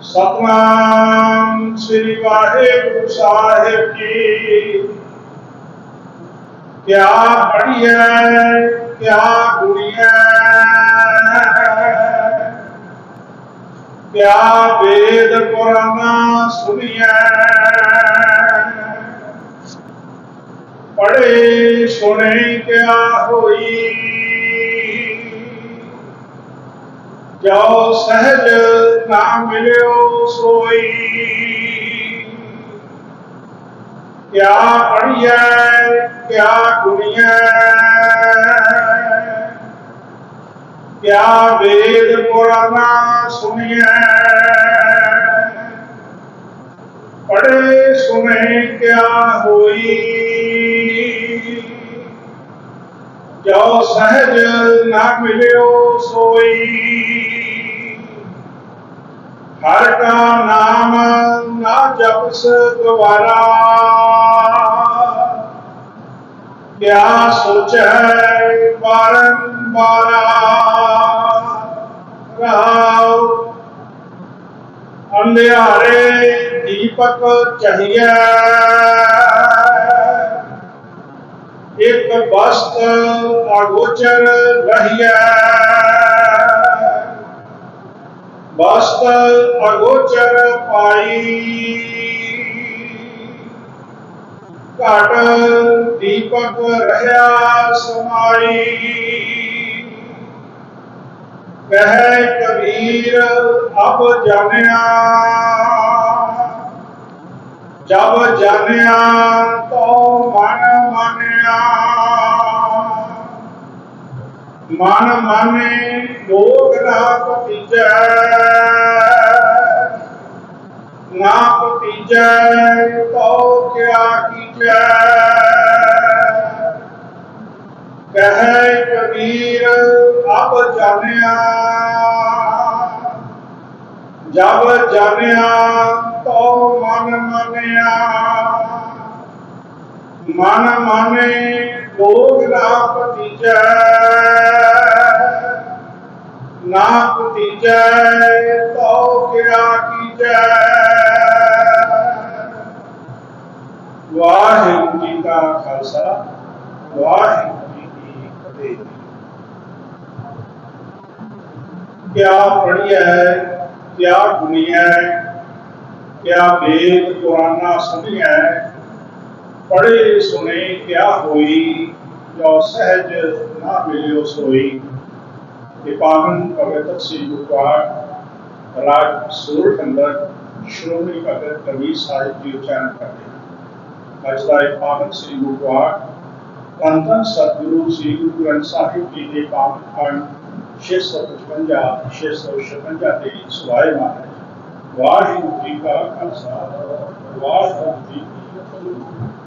ستوام شری واحر صاحب کی کیا بڑی ہے کیا بری ہے کیا وید پرانا سنیے پڑے سنے کیا ہوئی جو سہج نہ ملو سوئی۔ کیا پڑھیے، کیا گڑیے کیا وید پرانا سنیے؟ پڑھے سنے کیا ہوئی؟ ਜੋ ਸਹਿਜ ਨਾ ਮਿਲਿਓ ਸੋਈ। ਹਰ ਕਾ ਨਾਮ ਨਾ ਜਪਸ ਦੁਆਰਾ। ਕਿਆ ਸੋਚੈ ਬਾਰੰਬਾਰ ਰਾਉ ਅੰਧਿਆਰੇ ਦੀਪਕ ਚਹੀਐ ਇੱਕ ਬਸਤ ਅਗੋਚਰ ਰਹੀਐ। ਬਸਤ ਅਗੋਚਰ ਪਾਈ। ਘਟ ਦੀਪਕ ਰਹਾ ਸਮਾਈ। ਕਹਿ ਕਬੀਰ ਅਬ ਜਾਣਿਆ। ਜਬ ਜਾਣਿਆ ਤੋ ਮਨ ਮੰਨਿਆ। ਮਨ ਮਾਨੇ ਲੋਕ ਨਾ ਪਤੀਜੈ ਨਾ ਪਤੀਜੈ ਤੋ ਕਿਆ ਕੀਜੈ। ਕਹੈ ਕਬੀਰ ਅਬ ਜਾਣਿਆ। ਜਬ ਜਾਣਿਆ ਤੋ ਮਨ ਮੰਨਿਆ। ਮਨ ਮਾਨੇ ਲੋਕ ਨਾ ਪਤੀਜੈ کی جی کا خالصہ جی کیا پڑھیا ہے، کیا دنیا ہے، کیا وید قرآن سنیا ہے۔ پڑھے سنے کیا ہوئی، جو سہج نہ ملے سوئی۔ डिपार्टमेंट अगर तक से युवार राज सोल के अंदर श्रोमणी का अगर कभी साहित्य योजना करते हैं अजला डिपार्टमेंट से युवार पंथन सदगुरु श्री गुरु ग्रंथ साहिब जी के पावन खंड छे सौ पचवंजा छे सौ छपंजा के सुहाए महाराज वाहिगुरु जी का खालसा वाहिगुरु जी की